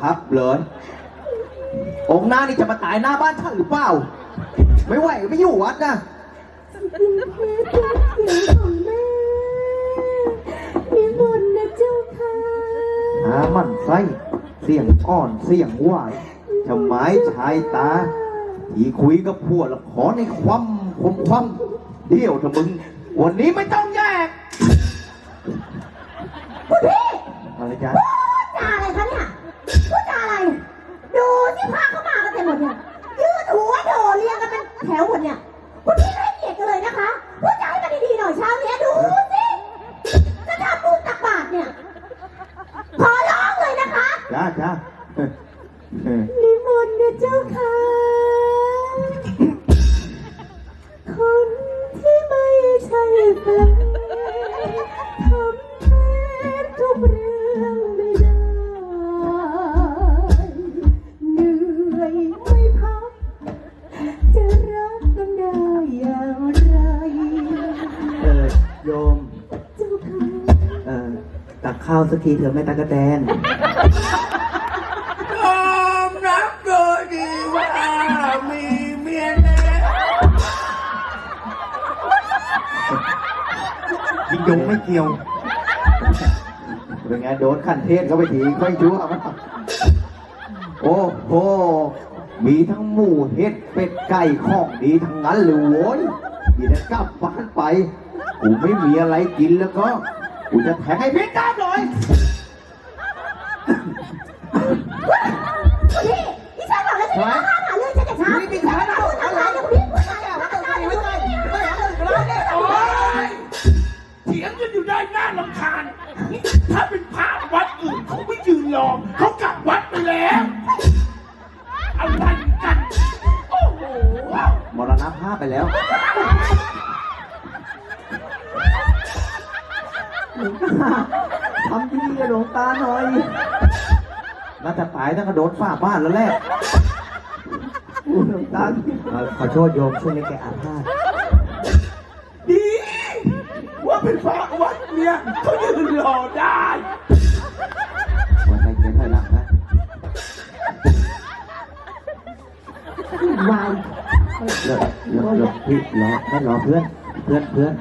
ครับเลย องค์หน้านี่จะมาตายหน้าบ้านท่านหรือเปล่า ไม่ไหวก็ไม่อยู่วัดนะเสียงของแม่นิมนต์นะเจ้าค่ะหามันไส้เสียงอ่อนเสียงหวายจะไม้ชายตา ที่คุยกับพวกละขอในความคมความเดี่ยวเถอะมึง วันนี้ไม่ต้องแยก คุณพี่อะไรจ๊ะพูดจาอะไรคะเนี่ยพูดจาอะไร ดูที่พาเข้ามากันเต็มหมดเนี่ย ยืดหัวโดเรียงกันเป็นแถวหมดเนี่ย คุณพี่ไม่ให้เกียรติกันเลยนะคะ พูดจาให้มันดีๆหน่อยเช้าเนี้ยดูสิจะทำบุญตักบาตรเนี่ย ขอร้องเลยนะคะ จ้าจ้าเออนิมนต์นะเจ้าค่ะ ข้าวสักทีเถอะแม่ตากระแตนความรักโดยดีว่ามีเมียแล้วยิงยงไม่เกี่ยวเป็นไงโดนขั้นเทศเข้าไปทีค่อยชั่วมั้งโอ้โห มีทั้งหมูเห็ดเป็ดไก่ของดีทั้งนั้นเลยโว้ยทีนั้นกลับบ้านไป กูไม่มีอะไรกินแล้วก็ กูจะแทงให้พิษตามเลยคุณพี่ที่ฉันบอกแล้วใช่ไหมว่าห้ามหาเรื่องฉันแต่เช้าไม่ได้พูดอะไรเนี่ยคุณพี่พูดอะไรเนี่ยพูดอะไรเนี่ยคุณพี่โอ๊ยเถียงกันอยู่ได้น่าลำคาญถ้าเป็นพระวัดอื่นเขาไม่ยืนรอเขากลับวัดไปแล้วอะไรกันโอ้โหมรณภาพไปแล้ว ทำดีกับหลวงตาหน่อยน่าจะตายตั้งกระโดดฝ้าบ้านแล้วแหละอู้หลวงตาเอ่อขอโทษโยมช่วงนี้แกอาพาธดี ว่าเป็นพระวัดเนี่ยเขายืนรอได้ วันใจเย็นถอยหลังนะวายเลิกเลิกเลิกพี่รอแค่รอเพื่อน เพื่อนเพื่อน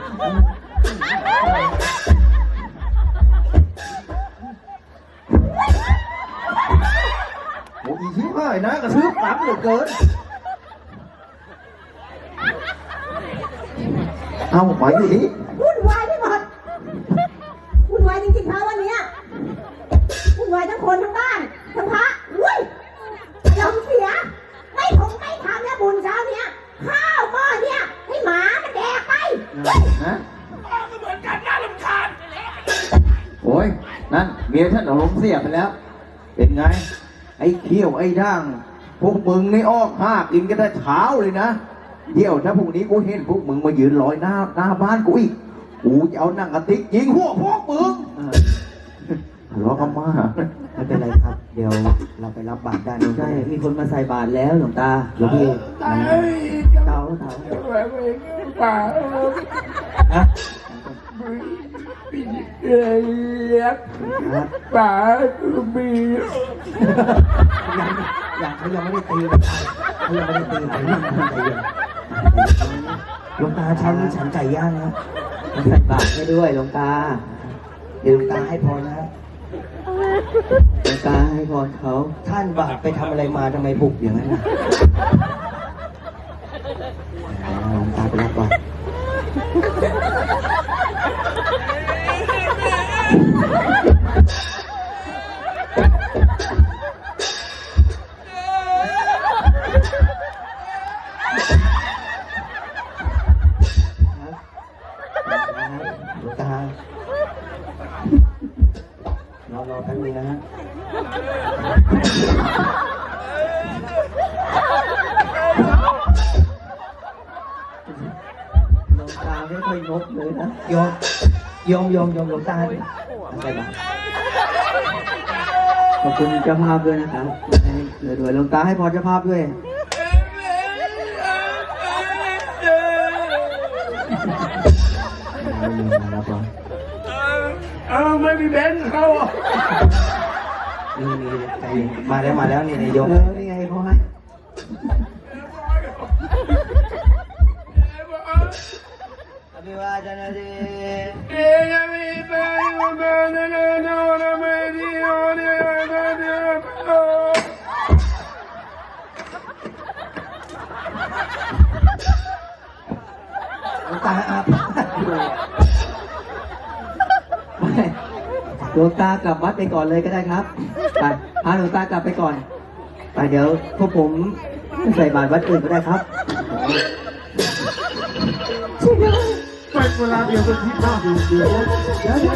อ้ยชิบหายนะกระทืบหลังเหลือเกิน เอาไปอยู่นี่วุ่นวายไปหมดวุ่นวายจริงๆพระวันเนี้ยวุ่นวายทั้งคนทั้งบ้านทั้งพระอุ้ยยอมเสีย ไม่ถงไม่ทำแล้วบุญเช้าเนี้ยข้าวหม้อเนี้ยให้หมามันแดกไปเฮ้ยนะก็เหมือนกันน่าลำคาญโอ้ย นั่นเมียท่านอารมณ์เสียไปแล้ว เป็นไง ไอ้เขี้ยวไอ้ด่าง พวกมึงนี่ออกห้ากินกันแต่เช้าเลยนะ เดี๋ยวถ้าพรุ่งนี้กูเห็นพวกมึงมายืนลอยหน้าหน้าบ้านกูอีก กูจะเอาหนังกระติกยิงหัวพวกมึงเออทะเลาะกันมาไม่เป็นไรครับ เดี๋ยวเราไปรับบาตรได้นะใช่ มีคนมาใส่บาตรแล้วหลวงตาหลวงพี่ตายเตาเตาแบบนี้ป่า ฮะ เรียกครับป่ามียังยังเขายังไม่ได้ตีเลยเขายังไม่ได้ตีเลยนั่งใจเย็นหลวงตาเช้านี้ฉันไก่ย่างนะมาใส่บาตรให้ด้วยหลวงตา เดี๋ยวหลวงตาให้พรนะหลวงตาให้พรเขาท่านบาปไปทำอะไรมาทำไมบุกอย่างนั้นนะอ่าหลวงตาไปรับก่อนห รอรอแป๊บนึงนะฮะหลวงตาไม่ค่อยงกเลยนะโยมโยมโยมโยมหลวงตาดิใส่บาตรขอบคุณเจ้าภาพด้วยนะครับเหลือด้วยหลวงตาให้พรเจ้าภาพด้วยไม่มีมาแล้ว อนเออไม่มีแบงค์เขาอะนี่นี่ใจเย็นมาแล้วมาแล้วนี่นายโยมเออนี่ไงเขาให้อภิวาทนาดีหลวงตาอาบไม่ หลวงตากลับวัดไปก่อนเลยก็ได้ครับ ไป พาหลวงตากลับไปก่อน ไปเดี๋ยวพวกผมใส่บาตรวัดอื่นก็ได้ครับช่วยด้วยเป็นเวลาเดียวกันที่บ้านดูดู